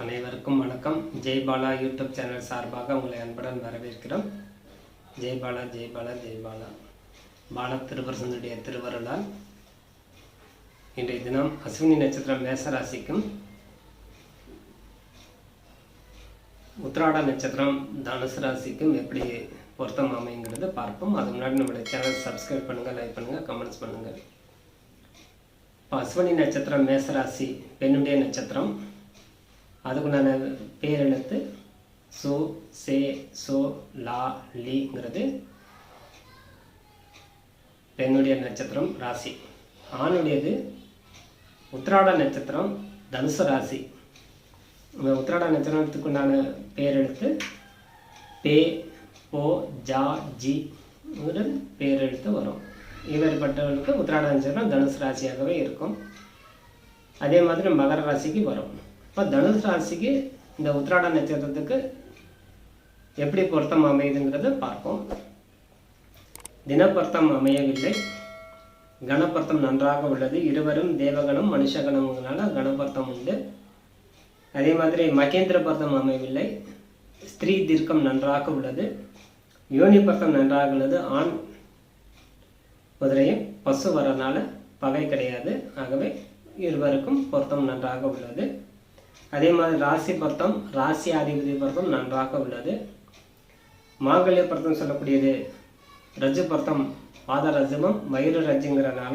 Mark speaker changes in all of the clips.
Speaker 1: அனைவருக்கும் வணக்கம். Jaibala YouTube channel சார்பாக உங்களை அன்புடன் வரவேற்கிறோம். ஜெய்பாலா ஜெய்பாலா ஜெய்பாலா பால திருவரசனுடைய திருவருளால் இன்றைய தினம் அஸ்வினி நட்சத்திரம் மேசராசிக்கும் உத்ராட நட்சத்திரம் தனுசு ராசிக்கும் எப்படி பொருத்தம் அமைங்கிறது பார்ப்போம். அது முன்னாடி நம்மளுடைய சேனல் சப்ஸ்கிரைப் பண்ணுங்கள் லைக் பண்ணுங்கள் கமெண்ட்ஸ் பண்ணுங்கள் இப்போ அஸ்வினி நட்சத்திரம் மேசராசி பெண்ணுடைய நட்சத்திரம். அதுக்குண்டான பேரெழுத்து சு சே சோ லா லிங்கிறது பெண்ணுடைய நட்சத்திரம் ராசி. ஆணுடையது உத்திராட நட்சத்திரம் தனுசு ராசி. இந்த உத்திராட நட்சத்திரத்துக்குண்டான பேரெழுத்து பே போ ஜா ஜி பேரெழுத்து வரும். இவர்பட்டவர்களுக்கு உத்திராட நட்சத்திரம் தனுசு ராசியாகவே இருக்கும். அதே மாதிரி மகர ராசிக்கு வரும். இப்போ தனுசு ராசிக்கு இந்த உத்திராட நட்சத்திரத்துக்கு எப்படி பொருத்தம் அமையுதுங்கிறத பார்ப்போம். தினப்பொருத்தம் அமையவில்லை. கணப்பொருத்தம் நன்றாக உள்ளது. இருவரும் தேவகணம் மனுஷகணம்னால கணப்பொருத்தம் உண்டு. அதே மாதிரி மகேந்திர பொருத்தம் அமையவில்லை. ஸ்திரீ தீர்க்கம் நன்றாக உள்ளது. யோனி பொருத்தம் நன்றாக உள்ளது. ஆண் குதிரையும் பசு வரனால பகை கிடையாது. ஆகவே இருவருக்கும் பொருத்தம் நன்றாக உள்ளது. அதே மாதிரி ராசி பொருத்தம் ராசி அதிபதி பொருத்தம் நன்றாக உள்ளது. மாங்கல்ய பொருத்தம் சொல்லக்கூடியது ரஜு பொருத்தம் பாத ரஜமம் வயிறு ரஜுங்கிறனால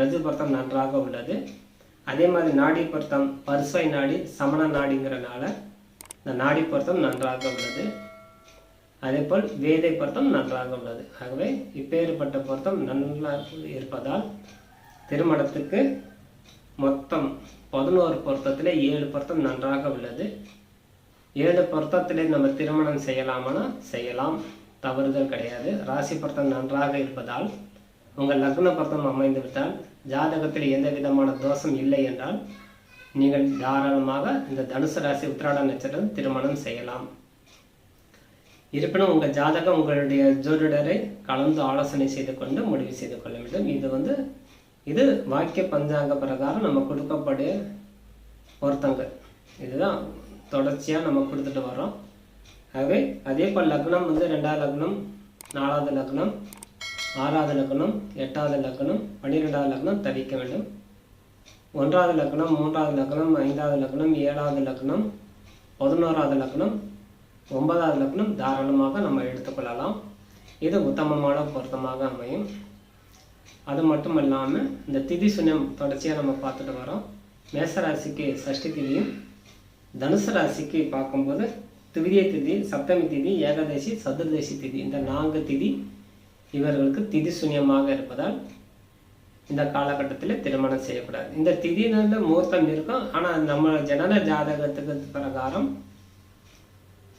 Speaker 1: ரஜு பொருத்தம் நன்றாக உள்ளது. அதே மாதிரி நாடி பொருத்தம் பரிசை நாடி சமண நாடிங்கிறனால இந்த நாடி பொருத்தம் நன்றாக உள்ளது. அதே போல் வேதை பொருத்தம் நன்றாக உள்ளது. ஆகவே இப்பேற்பட்ட பொருத்தம் நன்றாக இருப்பதால் திருமணத்துக்கு மொத்தம் பதினோரு பொருத்தத்தில் ஏழு பொருத்தம் நன்றாக உள்ளது. ஏழு பொருத்தத்திலே நம்ம திருமணம் செய்யலாமானா? செய்யலாம். தவறுதல் கிடையாது. ராசி பொருத்தம் நன்றாக இருப்பதால் உங்கள் லக்ன பொருத்தம் அமைந்துவிட்டால் ஜாதகத்தில் எந்த விதமான தோஷம் இல்லை என்றால் நீங்கள் தாராளமாக இந்த தனுசு ராசி உத்திராட நட்சத்திரம் திருமணம் செய்யலாம். இருப்பினும் உங்கள் ஜாதகம் உங்களுடைய ஜோதிடரை கலந்து ஆலோசனை செய்து கொண்டு முடிவு செய்து கொள்ள வேண்டும். இது வந்து இது வாக்கிய பஞ்சாங்க பிரகாரம் நம்ம கொடுக்கப்படிய பொருத்தங்கள். இதுதான் தொடர்ச்சியாக நம்ம கொடுத்துட்டு வரோம் ஆகவே அதே போல் லக்னம் வந்து ரெண்டாவது லக்னம் நாலாவது லக்னம் ஆறாவது லக்னம் எட்டாவது லக்னம் பன்னிரெண்டாவது லக்னம் தவிக்க வேண்டும். ஒன்றாவது லக்னம் மூன்றாவது லக்னம் ஐந்தாவது லக்னம் ஏழாவது லக்னம் பதினோராவது லக்னம் ஒன்பதாவது லக்னம் தாராளமாக நம்ம எடுத்துக்கொள்ளலாம் இது உத்தமமான பொருத்தமாக அமையும். அது மட்டும் இல்லாமல் இந்த திதி சுனம் தொடர்ச்சியாக நம்ம பார்த்துட்டு வரோம். மேசராசிக்கு சஷ்டி திதியும் தனுசு ராசிக்கு பார்க்கும்போது துவிதிய திதி சப்தமி திதி ஏகாதசி சதுர்தசி திதி. இந்த நான்கு திதி இவர்களுக்கு திதி சுனியமாக இருப்பதால் இந்த காலகட்டத்தில் திருமணம் செய்யக்கூடாது. இந்த திதினால முகூர்த்தம் இருக்கும். ஆனால் நம்ம ஜனன ஜாதகத்துக்கு பிரகாரம்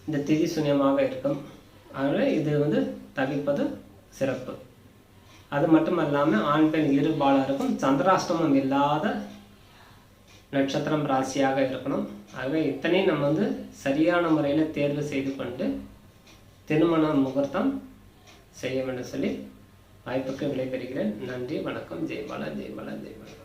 Speaker 1: இந்த திதி சுனியமாக இருக்கும். அதனால் இது வந்து தவிப்பது சிறப்பு. அது மட்டும் இல்லாமல் ஆண் பெண் இருபாலருக்கும் சந்திராஷ்டமம் இல்லாத நட்சத்திரம் ராசியாக இருக்கணும். ஆகவே இத்தனையும் நம்ம வந்து சரியான முறையில் தேர்வு செய்து கொண்டு திருமண முகூர்த்தம் செய்ய வேண்டும் சொல்லி வாய்ப்புக்கு விடைபெறுகிறேன். நன்றி வணக்கம். ஜெய்பாலா ஜெய்பாலா ஜெய்பாலா